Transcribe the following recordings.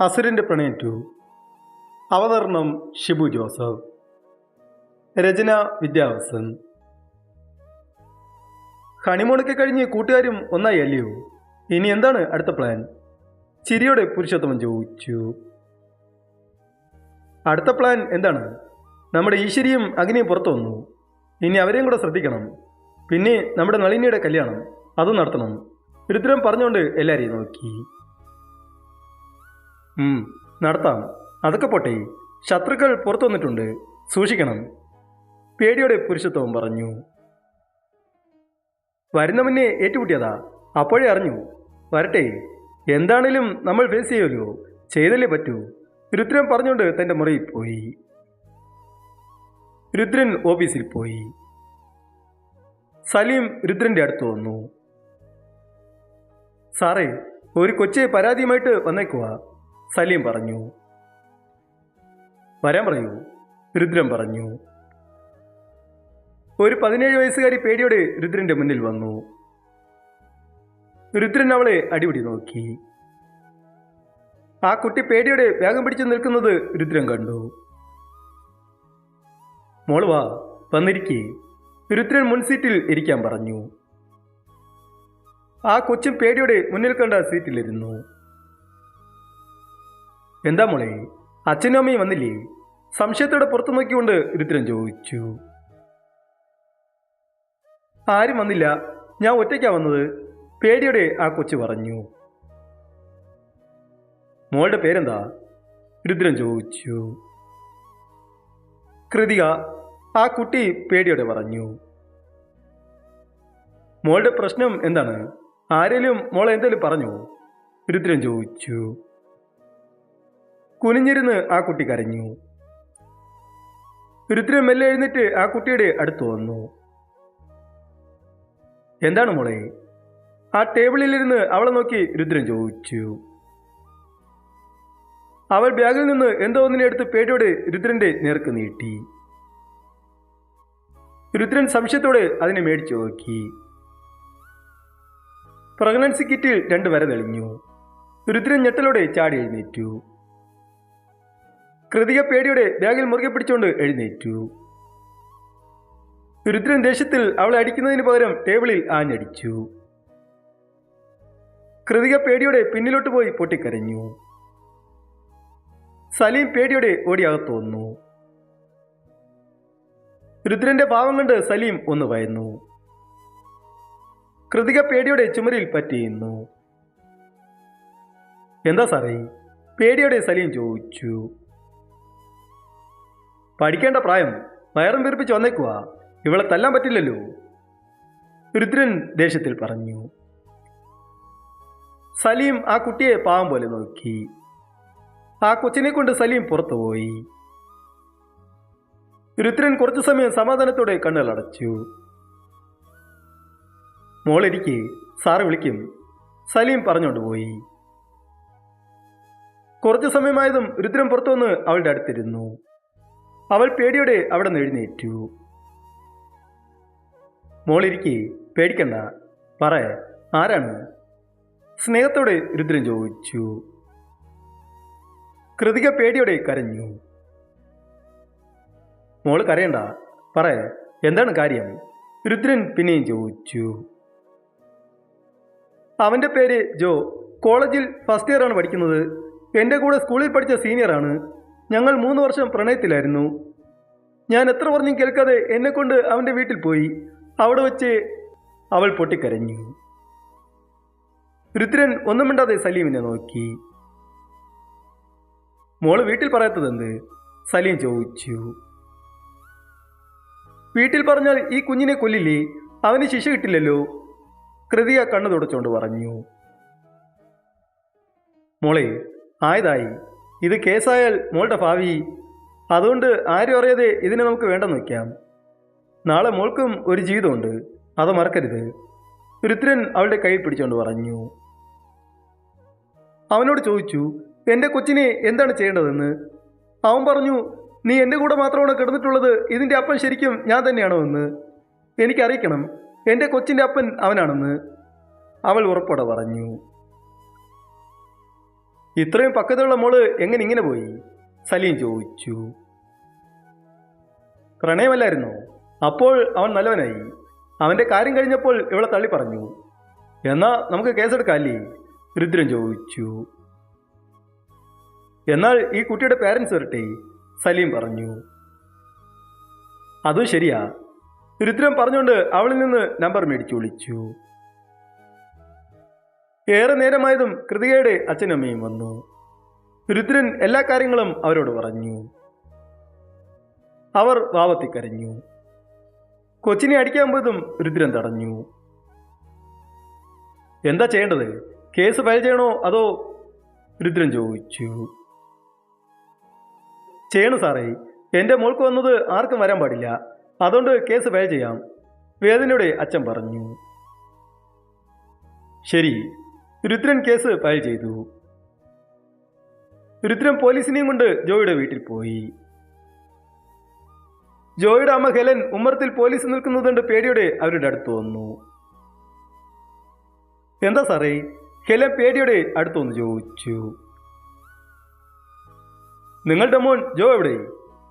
അസുരന്റെ പ്രണയം ടു അവതരണം ഷിബു ജോസഫ്. രചന വിദ്യാവസൻ. ഹണിമൂണൊക്കെ കഴിഞ്ഞ് കൂട്ടുകാരും ഒന്നായി അല്ലയോ? ഇനി എന്താണ് അടുത്ത പ്ലാൻ? ചിരിയോടെ പുരുഷോത്തമൻ ചോദിച്ചു. അടുത്ത പ്ലാൻ എന്താണ്? നമ്മുടെ ഈശ്വരിയും അഗ്നിയും പുറത്തു വന്നു. ഇനി അവരെയും കൂടെ ശ്രദ്ധിക്കണം. പിന്നെ നമ്മുടെ നളിനിയുടെ കല്യാണം. അതും നടത്തണം. രുദ്രം പറഞ്ഞുകൊണ്ട് എല്ലാവരെയും നോക്കി. നടത്താം. അതൊക്കെ പോട്ടെ ശത്രുക്കൾ പുറത്തു വന്നിട്ടുണ്ട്. സൂക്ഷിക്കണം. പേടിയോടെ പുരുഷത്വം പറഞ്ഞു. വരുന്ന മുന്നേ ഏറ്റുമുട്ടിയതാ. അപ്പോഴേ അറിഞ്ഞു. വരട്ടെ എന്താണേലും നമ്മൾ ഫേസ് ചെയ്യുമല്ലോ. ചെയ്തല്ലേ പറ്റൂ. രുദ്രൻ പറഞ്ഞുകൊണ്ട് തന്റെ മുറിയിൽ പോയി. രുദ്രൻ ഓഫീസിൽ പോയി. സലീം രുദ്രന്റെ അടുത്ത് വന്നു. സാറേ ഒരു കൊച്ചെ പരാതിയുമായിട്ട് വന്നേക്കുവാ. സലീം പറഞ്ഞു. വരാൻ പറയൂ രുദ്രൻ പറഞ്ഞു. ഒരു പതിനേഴ് വയസ്സുകാരി പേടിയോടെ രുദ്രന്റെ മുന്നിൽ വന്നു. രുദ്രൻ അവളെ അടിപിടി നോക്കി. ആ കുട്ടി പേടിയോടെ വേഗം പിടിച്ചു നിൽക്കുന്നത് രുദ്രൻ കണ്ടു. മോൾ വാ വന്നിരിക്കേ. രുദ്രൻ മുൻസീറ്റിൽ ഇരിക്കാൻ പറഞ്ഞു. ആ കൊച്ചും പേടിയോടെ മുന്നിൽ കണ്ട സീറ്റിലിരുന്നു. എന്താ മോളെ? അച്ഛനും അമ്മയും വന്നില്ലേ? സംശയത്തോടെ പുറത്തു നോക്കിക്കൊണ്ട് രുദ്രൻ ചോദിച്ചു. ആരും വന്നില്ല. ഞാൻ ഒറ്റയ്ക്കാ വന്നത്. പേടിയോടെ ആ കൊച്ചു പറഞ്ഞു. മോളുടെ പേരെന്താ? രുദ്രൻ ചോദിച്ചു. കൃതിക ആ കുട്ടി പേടിയോടെ പറഞ്ഞു. മോളുടെ പ്രശ്നം എന്താണ്? ആരേലും മോളെ എന്തെങ്കിലും പറഞ്ഞു? രുദ്രൻ ചോദിച്ചു. കുനിഞ്ഞിരുന്ന് ആ കുട്ടി കരഞ്ഞു. രുദ്രൻ മെല്ലെ എഴുന്നേറ്റ് ആ കുട്ടിയുടെ അടുത്ത് വന്നു. എന്താണ് മോളെ? ആ ടേബിളിലിരുന്ന് അവളെ നോക്കി രുദ്രൻ ചോദിച്ചു. അവൾ ബാഗിൽ നിന്ന് എന്തോ ഒന്നിനെ എടുത്ത് പേടിയോടെ രുദ്രന്റെ നേർക്ക് നീട്ടി. രുദ്രൻ സംശയത്തോടെ അതിനെ മേടിച്ചു നോക്കി. പ്രഗ്നൻസി കിറ്റിൽ രണ്ട് വര തെളിഞ്ഞു. രുദ്രൻ ഞെട്ടലോടെ ചാടി എഴുന്നേറ്റു. കൃതിക പേടിയുടെ ബാഗിൽ മുറുകെ പിടിച്ചുകൊണ്ട് എഴുന്നേറ്റു. രുദ്രൻ ദേഷ്യത്തിൽ അവളെ അടിക്കുന്നതിന് പകരം ടേബിളിൽ ആഞ്ഞടിച്ചു. കൃതിക പേടിയോടെ പിന്നിലോട്ട് പോയി പൊട്ടിക്കരഞ്ഞു. സലീം പേടിയോടെ ഓടി അകത്തു വന്നു. രുദ്രന്റെ ഭാവം കണ്ട് സലീം ഒന്ന് ഭയന്നു. കൃതിക പേടിയുടെ ചുമരിൽ പറ്റിയിരുന്നു. എന്താ സാറേ? പേടിയോടെ സലീം ചോദിച്ചു. പഠിക്കേണ്ട പ്രായം വയറും വീർപ്പിച്ച് വന്നേക്കുക ഇവളെ തല്ലാൻ പറ്റില്ലല്ലോ. രുദ്രൻ ദേഷ്യത്തിൽ പറഞ്ഞു. സലീം ആ കുട്ടിയെ പാവം പോലെ നോക്കി. ആ കൊച്ചിനെ കൊണ്ട് സലീം പുറത്തുപോയി രുദ്രൻ കുറച്ചു സമയം സമാധാനത്തോടെ കണ്ണുകൾ അടച്ചു. മോളിരിക്കെ സാറ് വിളിക്കും. സലീം പറഞ്ഞുകൊണ്ട് പോയി. കുറച്ചു സമയമായതും രുദ്രൻ പുറത്തുവന്ന് അവളുടെ അടുത്തിരുന്നു. അവൾ പേടിയോടെ അവിടെ നിന്ന് എഴുന്നേറ്റു. മോളിരിക്കെ പേടിക്കണ്ട പറ ആരാണ്? സ്നേഹത്തോടെ രുദ്രൻ ചോദിച്ചു. കൃതിക പേടിയോടെ കരഞ്ഞു. മോൾ കരയണ്ട പറ എന്താണ് കാര്യം? രുദ്രൻ പിന്നെയും ചോദിച്ചു. അവന്റെ പേര് ജോ കോളേജിൽ ഫസ്റ്റ് ഇയർ ആണ് പഠിക്കുന്നത്. എന്റെ കൂടെ സ്കൂളിൽ പഠിച്ച സീനിയറാണ്. ഞങ്ങൾ മൂന്ന് വർഷം പ്രണയത്തിലായിരുന്നു. ഞാൻ എത്ര പറഞ്ഞും കേൾക്കാതെ എന്നെക്കൊണ്ട് അവന്റെ വീട്ടിൽ പോയി. അവിടെ വെച്ച് അവൾ പൊട്ടിക്കരഞ്ഞു. രുദ്രൻ ഒന്നും മിണ്ടാതെ സലീമിനെ നോക്കി. മോൾ വീട്ടിൽ പറയാത്തതെന്ത്? സലീം ചോദിച്ചു. വീട്ടിൽ പറഞ്ഞാൽ ഈ കുഞ്ഞിനെ കൊല്ലില്ലേ? അവന് ശിക്ഷ കിട്ടില്ലല്ലോ? കൃതിയ കണ്ണു തുടച്ചുകൊണ്ട് പറഞ്ഞു. മോളെ ആയതായി. ഇത് കേസായാൽ മോളുടെ ഭാവി. അതുകൊണ്ട് ആരും അറിയാതെ ഇതിനെ നമുക്ക് വേണ്ടെന്ന് വയ്ക്കാം. നാളെ മോൾക്കും ഒരു ജീവിതമുണ്ട്. അത് മറക്കരുത്. രുദ്രൻ അവളുടെ കൈ പിടിച്ചുകൊണ്ട് പറഞ്ഞു. അവനോട് ചോദിച്ചു എന്റെ കൊച്ചിനെ എന്താണ് ചെയ്യേണ്ടതെന്ന്? അവൻ പറഞ്ഞു നീ എന്റെ കൂടെ മാത്രമാണ് കിടന്നിട്ടുള്ളത്. ഇതിന്റെ അപ്പൻ ശരിക്കും ഞാൻ തന്നെയാണോ എന്ന്. എനിക്കറിയിക്കണം. എന്റെ കൊച്ചിന്റെ അപ്പൻ അവനാണെന്ന്. അവൾ ഉറപ്പോടെ പറഞ്ഞു. ഇത്രയും പക്കത്തുള്ള മോൾ എങ്ങനെ ഇങ്ങനെ പോയി? സലീം ചോദിച്ചു. പ്രണയമല്ലായിരുന്നു? അപ്പോൾ അവൻ നല്ലവനായി. അവന്റെ കാര്യം കഴിഞ്ഞപ്പോൾ ഇവളെ തള്ളി പറഞ്ഞു. എന്നാ നമുക്ക് കേസെടുക്കാല്ലേ? രുദ്രൻ ചോദിച്ചു. എന്നാൽ ഈ കുട്ടിയുടെ പാരൻസ് വരട്ടെ? സലീം പറഞ്ഞു. അതും ശരിയാ. രുദ്രൻ പറഞ്ഞുകൊണ്ട് അവളിൽ നിന്ന് നമ്പർ മേടിച്ചു വിളിച്ചു. ഏറെ നേരമായതും കൃതികയുടെ അച്ഛനമ്മയും വന്നു. രുദ്രൻ എല്ലാ കാര്യങ്ങളും അവരോട് പറഞ്ഞു. അവർ വാവത്തിക്കരഞ്ഞു കൊച്ചിനെ അടിക്കാൻ പോയതും രുദ്രൻ തടഞ്ഞു. എന്താ ചെയ്യേണ്ടത്? കേസ് ഫയൽ ചെയ്യണോ അതോ? രുദ്രൻ ചോദിച്ചു. ചെയ്യണം സാറേ. എന്റെ മോൾക്ക് വന്നത് ആർക്കും വരാൻ പാടില്ല. അതുകൊണ്ട് കേസ് ഫയൽ ചെയ്യാം വേദനയുടെ അച്ഛൻ പറഞ്ഞു. ശരി. രുദ്രൻ കേസ് ഫയൽ ചെയ്തു. രുദ്രൻ പോലീസിനെയും കൊണ്ട് ജോയുടെ വീട്ടിൽ പോയി. ജോയിയുടെ അമ്മ ഹെലൻ ഉമ്മറത്തിൽ പോലീസ് നിൽക്കുന്നത് കണ്ട് പേടിയോടെ അവരുടെ അടുത്ത് വന്നു. എന്താ സാറേ? ഹെലൻ പേടിയോടെ അടുത്ത് വന്ന് ചോദിച്ചു. നിങ്ങളുടെ മോൻ ജോ എവിടെ?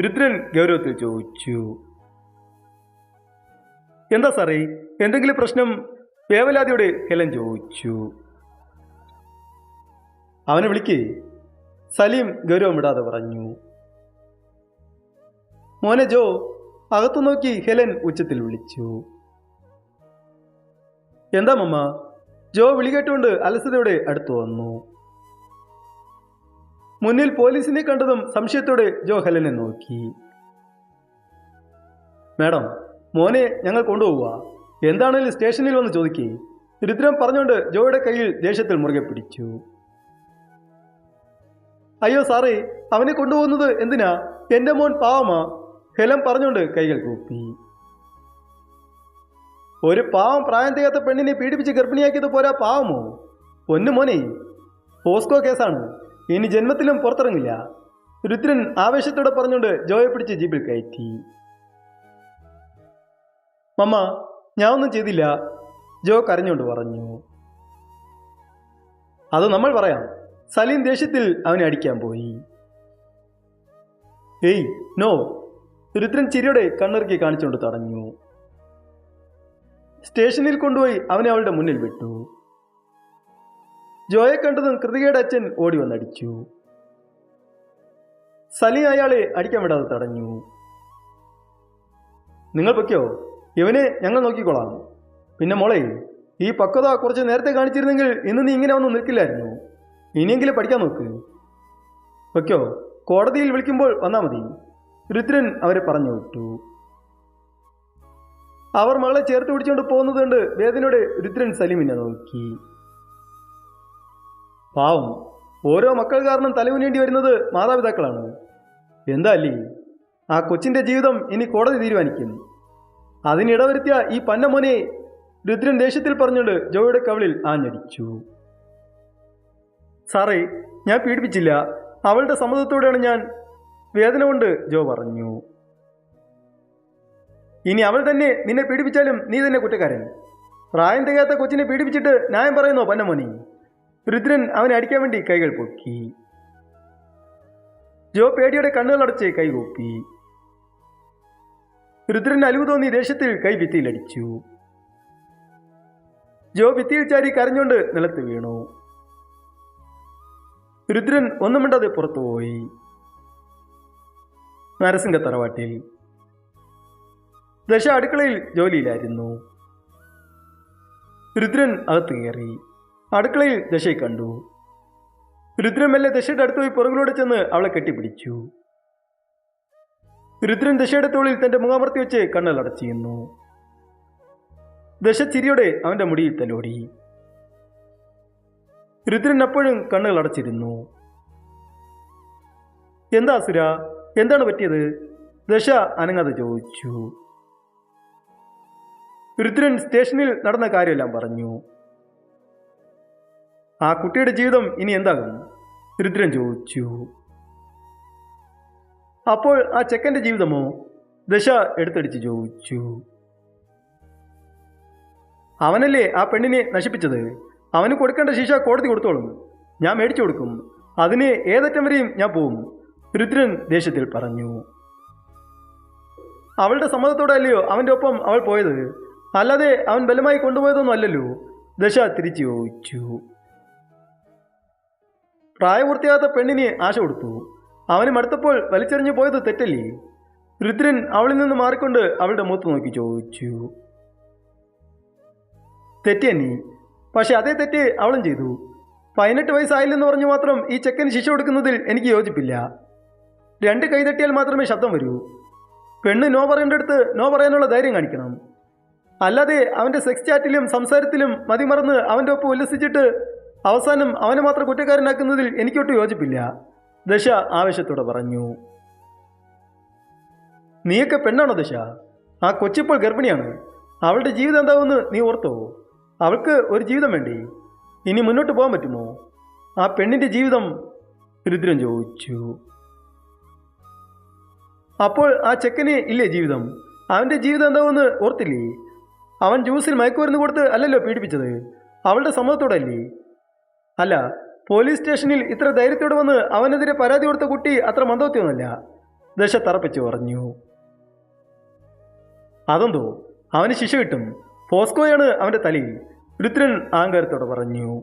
രുദ്രൻ ഗൗരവത്തിൽ ചോദിച്ചു. എന്താ സാറേ? എന്തെങ്കിലും പ്രശ്നം വേവലാതിയോടെ ഹെലൻ ചോദിച്ചു. അവനെ വിളിക്കേ. സലീം ഗൗരവം വിടാതെ പറഞ്ഞു. മോനെ ജോ അകത്തു നോക്കി ഹെലൻ ഉച്ചത്തിൽ വിളിച്ചു. എന്താ മമ്മ? ജോ വിളി കേട്ടുകൊണ്ട് അലസതയോടെ അടുത്തു വന്നു. മുന്നിൽ പോലീസിനെ കണ്ടതും സംശയത്തോടെ ജോ ഹെലനെ നോക്കി. മാഡം മോനെ ഞങ്ങൾ കൊണ്ടുപോവുക. എന്താണേലും സ്റ്റേഷനിൽ വന്ന് ചോദിക്കേ. രുദ്രം പറഞ്ഞുകൊണ്ട് ജോയുടെ കയ്യിൽ ദേഷ്യത്തിൽ മുറുകെ പിടിച്ചു. അയ്യോ സാറേ അവനെ കൊണ്ടുപോകുന്നത് എന്തിനാ? എന്റെ മോൻ പാവമാ. ഹെലം പറഞ്ഞുകൊണ്ട് കൈകൾ കൂപ്പി. ഒരു പാവം പ്രായം തികയാത്ത പെണ്ണിനെ പീഡിപ്പിച്ച് ഗർഭിണിയാക്കിയത് പോരാ പാവമോ? പൊന്നു മോനെ പോസ്കോ കേസാണ്. ഇനി ജന്മത്തിലും പുറത്തിറങ്ങില്ല. രുദ്രൻ ആവേശത്തോടെ പറഞ്ഞുകൊണ്ട് ജോയെ പിടിച്ച് ജീപ്പിൽ കയറ്റി. മമ്മ ഞാൻ ഒന്നും ചെയ്തില്ല. ജോ കരഞ്ഞുകൊണ്ട് പറഞ്ഞു. അത് നമ്മൾ പറയാം. സലീം ദേഷ്യത്തിൽ അവനെ അടിക്കാൻ പോയി. ഏയ് നോ. രുദ്രൻ ചിരിയോടെ കണ്ണിറുക്കി കാണിച്ചുകൊണ്ട് തടഞ്ഞു. സ്റ്റേഷനിൽ കൊണ്ടുപോയി അവനെ അവളുടെ മുന്നിൽ വിട്ടു. ജോയെ കണ്ടതും കൃതികയുടെ അച്ഛൻ ഓടി വന്നടിച്ചു. സലീം അയാളെ അടിക്കാൻ വിടാതെ തടഞ്ഞു. നിങ്ങൾ പൊയ്ക്കോ. ഇവനെ ഞങ്ങൾ നോക്കിക്കോളാം പിന്നെ മോളെ ഈ പക്വത കുറച്ച് നേരത്തെ കാണിച്ചിരുന്നെങ്കിൽ ഇന്ന് നീ ഇങ്ങനെ ഒന്നും നിൽക്കില്ലായിരുന്നു? ഇനിയെങ്കിലും പഠിക്കാൻ നോക്ക്. പൊയ്ക്കോ കോടതിയിൽ വിളിക്കുമ്പോൾ വന്നാൽ മതി. രുദ്രൻ അവരെ പറഞ്ഞു വിട്ടു. അവർ മകളെ ചേർത്ത് പിടിച്ചുകൊണ്ട് പോകുന്നത് കണ്ട് വേദനയോടെ രുദ്രൻ സലീമിനെ നോക്കി. പാവം. ഓരോ മക്കൾ കാരണം തലകുനേണ്ടി വരുന്നത് മാതാപിതാക്കളാണ്. എന്താ അല്ലേ? ആ കൊച്ചിന്റെ ജീവിതം ഇനി കോടതി തീരുമാനിക്കും. അതിനിടവരുത്തിയ ഈ പന്നമോനെ രുദ്രൻ ദേഷ്യത്തിൽ പറഞ്ഞുകൊണ്ട് ജോയുടെ കവിളിൽ ആഞ്ഞടിച്ചു. സാറേ ഞാൻ പീഡിപ്പിച്ചില്ല. അവളുടെ സമ്മതത്തോടെയാണ് ഞാൻ വേദന കൊണ്ട് ജോ പറഞ്ഞു. ഇനി അവൾ തന്നെ നിന്നെ പീഡിപ്പിച്ചാലും നീ തന്നെ കുറ്റക്കാരൻ. പ്രായം തികയാത്ത കൊച്ചിനെ പീഡിപ്പിച്ചിട്ട് ന്യായം പറയുന്നോ പന്നമോനി? രുദ്രൻ അവനെ അടിക്കാൻ വേണ്ടി കൈകൾ പൊക്കി. ജോ പേടിയുടെ കണ്ണുകൾ അടച്ച് കൈകൂപ്പി രുദ്രൻ അലിവ് തോന്നി ദേശത്തിൽ കൈ ഭിത്തിയിലടിച്ചു ജോ ഭിത്തിയിൽ ചാരി കരഞ്ഞുകൊണ്ട് നിലത്ത് വീണു. രുദ്രൻ ഒന്നും മിണ്ടാതെ പുറത്തുപോയി നരസിംഹ തറവാട്ടിൽ. ദശ അടുക്കളയിൽ ജോലിയിലായിരുന്നു. രുദ്രൻ അകത്ത് കയറി. അടുക്കളയിൽ ദശയെ കണ്ടു. രുദ്രൻ മെല്ലെ ദശയുടെ അടുത്ത് പോയി പുറകിലൂടെ ചെന്ന് അവളെ കെട്ടിപ്പിടിച്ചു. രുദ്രൻ ദശയുടെ തോളിൽ തന്റെ മുഖാമർത്തി വെച്ച് കണ്ണൽ അടച്ചിരുന്നു ദശ ചിരിയോടെ അവന്റെ മുടിയിൽ തലോടി. രുദ്രൻ അപ്പോഴും കണ്ണുകൾ അടച്ചിരുന്നു. എന്താ സുര? എന്താണ് പറ്റിയത്? ദശ അനങ്ങാതെ ചോദിച്ചു. രുദ്രൻ സ്റ്റേഷനിൽ നടന്ന കാര്യമെല്ലാം പറഞ്ഞു. ആ കുട്ടിയുടെ ജീവിതം ഇനി എന്താകും? രുദ്രൻ ചോദിച്ചു. അപ്പോൾ ആ ചെക്കന്റെ ജീവിതമോ? ദശ എടുത്തടിച്ച് ചോദിച്ചു. അവനല്ലേ ആ പെണ്ണിനെ നശിപ്പിച്ചത്? അവന് കൊടുക്കേണ്ട ശിക്ഷ കോടതി കൊടുത്തോളും. ഞാൻ മേടിച്ചു കൊടുക്കും. അതിന് ഏതറ്റം വരെയും ഞാൻ പോകും രുദ്രൻ ദേഷ്യത്തിൽ പറഞ്ഞു. അവളുടെ സമ്മതത്തോടെ അല്ലയോ അവന്റെ ഒപ്പം അവൾ പോയത്? അല്ലാതെ അവൻ ബലമായി കൊണ്ടുപോയതൊന്നും അല്ലല്ലോ. ദശ തിരിച്ചു ചോദിച്ചു. പ്രായപൂർത്തിയാകാത്ത പെണ്ണിന് ആശ കൊടുത്തു. അവന് മടുത്തപ്പോൾ വലിച്ചെറിഞ്ഞു പോയത് തെറ്റല്ലേ? രുദ്രൻ അവളിൽ നിന്ന് മാറിക്കൊണ്ട് അവളുടെ മുഖത്ത് നോക്കി ചോദിച്ചു. തെറ്റിയനി പക്ഷെ അതേ തെറ്റ് അവളും ചെയ്തു. പതിനെട്ട് വയസ്സായില്ലെന്ന് പറഞ്ഞു മാത്രം ഈ ചെക്കന് ശിക്ഷ കൊടുക്കുന്നതിൽ എനിക്ക് യോജിപ്പില്ല. രണ്ട് കൈതട്ടിയാൽ മാത്രമേ ശബ്ദം വരൂ. പെണ്ണ് നോ പറയേണ്ടടുത്ത് നോ പറയാനുള്ള ധൈര്യം കാണിക്കണം. അല്ലാതെ അവന്റെ സെക്സ് ചാറ്റിലും സംസാരത്തിലും മതിമറന്ന് അവന്റെ ഒപ്പം ഉല്ലസിച്ചിട്ട് അവസാനം അവനെ മാത്രം കുറ്റക്കാരനാക്കുന്നതിൽ എനിക്കൊട്ടും യോജിപ്പില്ല. ദശ ആവേശത്തോടെ പറഞ്ഞു. നീയൊക്കെ പെണ്ണാണോ ദശ? ആ കൊച്ചിപ്പോൾ ഗർഭിണിയാണ്. അവളുടെ ജീവിതം എന്താവുമെന്ന് നീ ഓർത്തോ? അവൾക്ക് ഒരു ജീവിതം വേണ്ടി. ഇനി മുന്നോട്ട് പോകാൻ പറ്റുമോ? ആ പെണ്ണിന്റെ ജീവിതം രുദ്രൻ ചോദിച്ചു. അപ്പോൾ ആ ചെക്കന് ഇല്ലേ ജീവിതം? അവന്റെ ജീവിതം എന്താവുമെന്ന് ഓർത്തില്ലേ? അവൻ ജ്യൂസിൽ മയക്കുമരുന്ന് കൊടുത്ത് അല്ലല്ലോ പീഡിപ്പിച്ചത്? അവളുടെ സമ്മതത്തോടെ അല്ലേ അല്ല പോലീസ് സ്റ്റേഷനിൽ ഇത്ര ധൈര്യത്തോടെ വന്ന് അവനെതിരെ പരാതി കൊടുത്ത കുട്ടി അത്ര മന്ദവത്യമൊന്നുമല്ല ദശ തറപ്പിച്ചു പറഞ്ഞു. അതെന്തോ? അവന് ശിക്ഷ കിട്ടും. ഫോസ്കോയാണ് അവന്റെ തലയിൽ. രുദ്രൻ ആങ്കാരത്തോടെ പറഞ്ഞു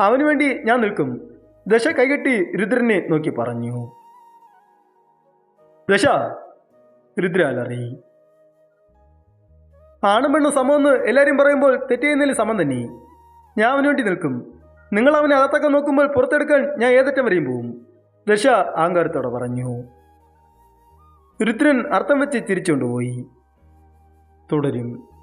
അവന് വേണ്ടി ഞാൻ നിൽക്കും. ദശ കൈകെട്ടി രുദ്രനെ നോക്കി പറഞ്ഞു ദശ രുദ്ര അലറി ആണും പെണ്ണും സമമെന്ന് എല്ലാവരും പറയുമ്പോൾ തെറ്റെയ്യുന്നതിൽ സമം തന്നെ. ഞാൻ അവന് വേണ്ടി നിൽക്കും. നിങ്ങൾ അവനെ അകത്തൊക്കെ നോക്കുമ്പോൾ പുറത്തെടുക്കാൻ ഞാൻ ഏതറ്റം വരെയും പോവും. ദശ ആങ്കാരത്തോടെ പറഞ്ഞു രുദ്രൻ അർത്ഥം വെച്ച് തിരിച്ചുകൊണ്ടുപോയി തുടരും.